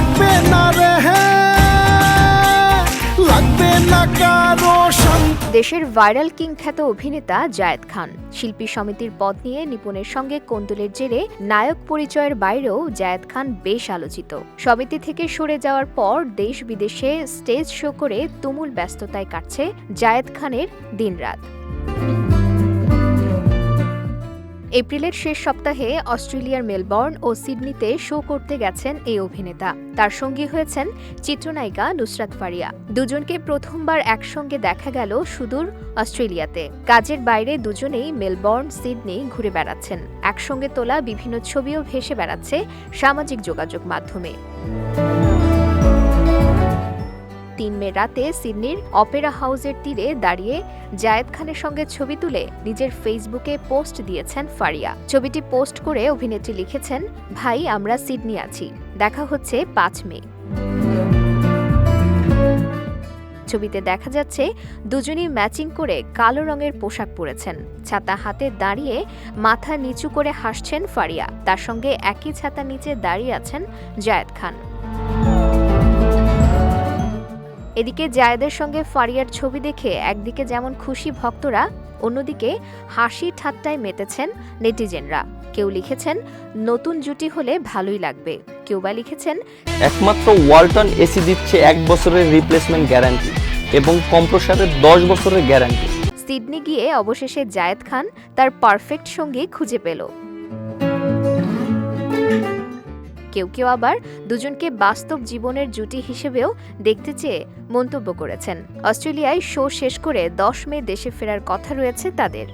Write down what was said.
লাগবে না রে লাগবে না কারও দেশের ভাইরাল কিং খ্যাত অভিনেতা জায়েদ খান, শিল্পী সমিতির পদ নিয়ে নিপুণের সঙ্গে কোন্দলের জেরে নায়ক পরিচয়ের বাইরেও জায়েদ খান বেশ আলোচিত। সমিতি থেকে সরে যাওয়ার পর দেশ বিদেশে স্টেজ শো করে তুমুল ব্যস্ততায় কাটছে জায়েদ খানের দিনরাত। এপ্রিলের শেষ সপ্তাহে অস্ট্রেলিয়ার মেলবর্ন ও সিডনিতে শো করতে গেছেন এই অভিনেতা। তার সঙ্গী হয়েছেন চিত্রনায়িকা নুসরাত ফারিয়া। দুজনকে প্রথমবার একসঙ্গে দেখা গেল সুদূর অস্ট্রেলিয়াতে। কাজের বাইরে দুজনেই মেলবর্ন, সিডনি ঘুরে বেড়াচ্ছেন। একসঙ্গে তোলা বিভিন্ন ছবিও ভেসে বেড়াচ্ছে সামাজিক যোগাযোগ মাধ্যমে। রাতে সিডনির অপেরা হাউসের তীরে দাঁড়িয়ে জায়েদ খানের সঙ্গে ছবি তুলে নিজের ফেসবুকে পোস্ট দিয়েছেন ফারিয়া। ছবিটি পোস্ট করে অভিনেত্রী লিখেছেন, ভাই, আমরা সিডনি আছি। দেখা হচ্ছে পাঁচ মে। ছবিতে দেখা যাচ্ছে, দুজনই ম্যাচিং করে কালো রঙের পোশাক পরেছেন। ছাতা হাতে দাঁড়িয়ে মাথা নিচু করে হাসছেন ফারিয়া। তার সঙ্গে একই ছাতা নিচে দাঁড়িয়ে আছেন জায়েদ খান। এদিকে জায়েদের সঙ্গে ফারিয়ার ছবি দেখে একদিকে যেমন খুশি ভক্তরা অন্যদিকে হাসি ঠাট্টায় মেতেছেন নেটিজেনরা। কেউ লিখেছেন নতুন জুটি হলে ভালোই লাগবে। কেউ বা লিখেছেন একমাত্র ওয়ালটন এসি দিচ্ছে এক বছরের রিপ্লেসমেন্ট গ্যারান্টি এবং কম্প্রসারের দশ বছরের গ্যারান্টি সিডনি গিয়ে অবশেষে জায়েদ খান তার পারফেক্ট সঙ্গী খুঁজে পেল। কেউ কেউ আবার দুজনকে বাস্তব জীবনের জুটি হিসেবেও দেখতে চেয়ে মন্তব্য করেছেন। অস্ট্রেলিয়ায় শো শেষ করে দশ মে দেশে ফেরার কথা রয়েছে তাদের।